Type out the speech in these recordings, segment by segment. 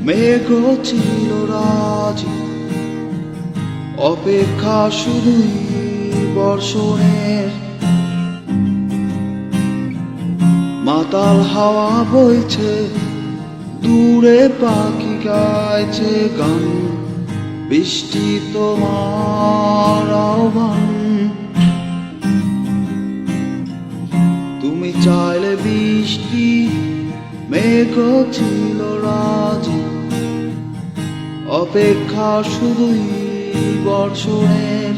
মেঘ ছিল রাজি। অপেক্ষা শুধুই বর্ষণের। মাতাল হাওয়া বইছে, দূরে পাখি গাইছে গান। বৃষ্টি তোমার আহ্বান। তুমি চাইলে বৃষ্টি মেঘ ছিল রাজি। অপেক্ষা শুধুই বর্ষণের।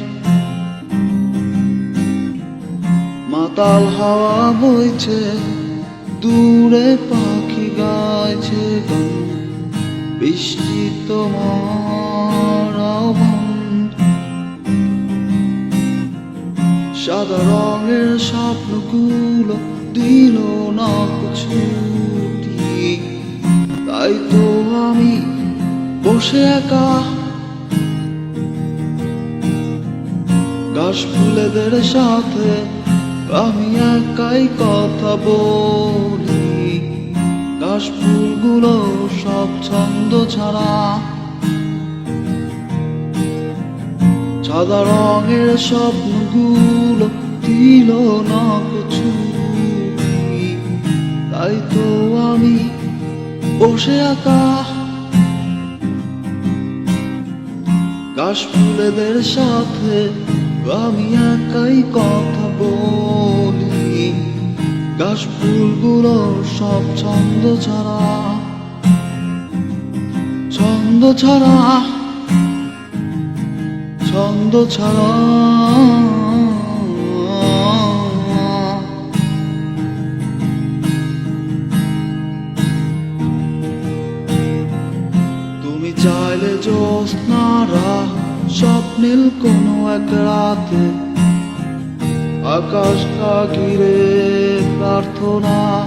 মাতাল হাওয়া বইছে, দূরে পাখি গাইছে গান। বৃষ্টি তোমার সাদা রঙের স্বপ্নগুলো দিল না ছুটি তাই তো আমি বসে একা। গাছ ফুলেদের সাথে আমি একাই কথা বলি। গাছ ফুলগুলো সব ছন্দ ছাড়া। সাদা রঙের স্বপ্নগুলো দিল না কিছু। তাই তো আমি বসে একা গাছ ফুলেদের সাথে আমি একাই কথা বলি। গাছ ফুলগুলো সব ছন্দ ছাড়া ছন্দ ছাড়া ছন্দ ছাড়া। জ্যোৎস্নারা স্বপ্নীল কোনো এক রাতে। আকাশটা ঘিরে প্রার্থনা।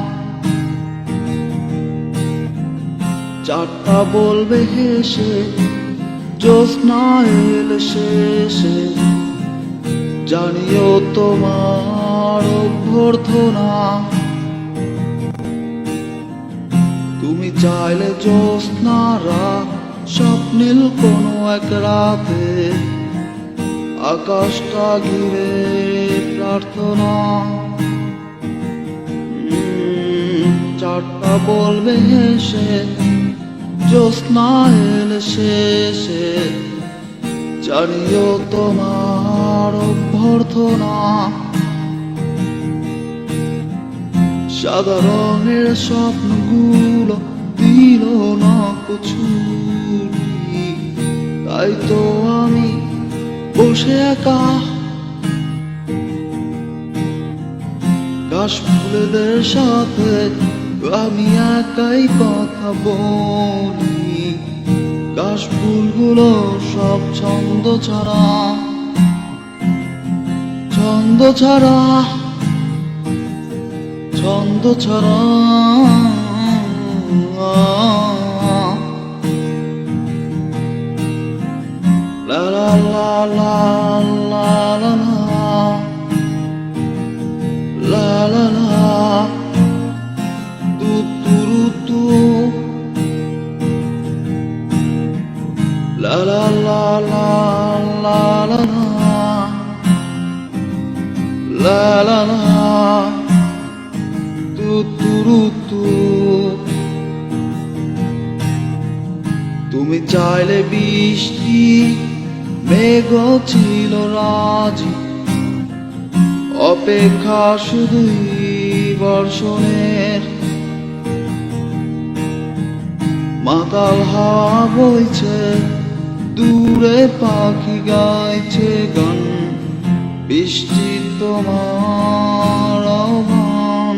চারটা বলবে হেসে জ্যোৎস্না এলে শেষে। জানিও তোমার অভ্যর্থনা। তুমি চাইলে জ্যোৎস্নারা স্বপ্নীল কোনো এক রাতে আকাশটা ঘিরে প্রার্থনা। চারটা বলবে হেসে, জ্যোৎস্না এলে শেষে জানিও তোমার অভ্যর্থনা। সাদা রঙের স্বপ্নগুলো দিল না ছুটি তাই তো আমি বসে একা। ফুলেদের সাথে আমি একাই কথা বলি। গাছ ফুলগুলো সব ছন্দ ছাড়া ছন্দ ছাড়া ছন্দ ছাড়া। লা লা লা লা লা লা লা লা লা তু তু রু তু লা লা লা লা লা লা লা লা লা তু তু রু তু তুমি চাইলে বৃষ্টি মেঘ ছিল রাজি। অপেক্ষা শুধুই বর্ষণের। মাতাল হাওয়া বইছে, দূরে পাখি গাইছে গান। বৃষ্টি তোমার আহ্বান।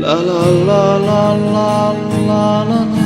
লা লা লা লা লা la